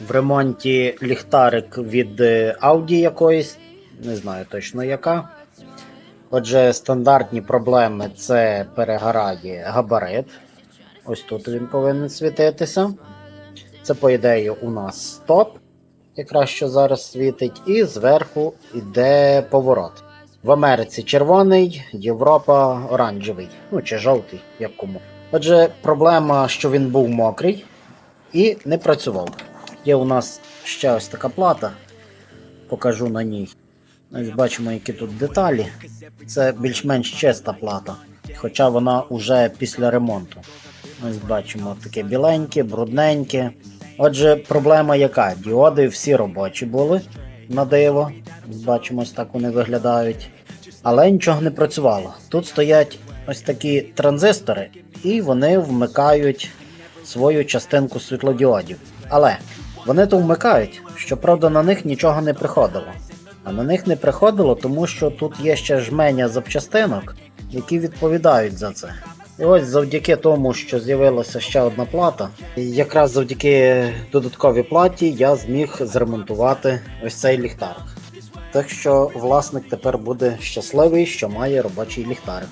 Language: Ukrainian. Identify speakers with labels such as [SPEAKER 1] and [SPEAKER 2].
[SPEAKER 1] В ремонті ліхтарик від е, Audi якоїсь, не знаю точно яка. Отже, стандартні проблеми це перегорає габарит. Ось тут він повинен світитися. Це, по ідеї, у нас стоп, якраз що зараз світить, і зверху йде поворот. В Америці червоний, Європа оранжевий, ну чи жовтий, як кому. Отже, проблема, що він був мокрий і не працював. Є у нас ще ось така плата, покажу на ній. Ось бачимо, які тут деталі. Це більш-менш чиста плата, хоча вона уже після ремонту. Ось бачимо таке біленьке, брудненьке. Отже, проблема яка? Діоди всі робочі були на диво. Бачимо, ось так вони виглядають. Але нічого не працювало. Тут стоять ось такі транзистори, і вони вмикають свою частинку світлодіодів. Але вони то вмикають, щоправда, на них нічого не приходило. А на них не приходило, тому що тут є ще жменя запчастинок, які відповідають за це. І ось завдяки тому, що з'явилася ще одна плата, і якраз завдяки додатковій платі я зміг зремонтувати ось цей ліхтарик. Так що власник тепер буде щасливий, що має робочий ліхтарик.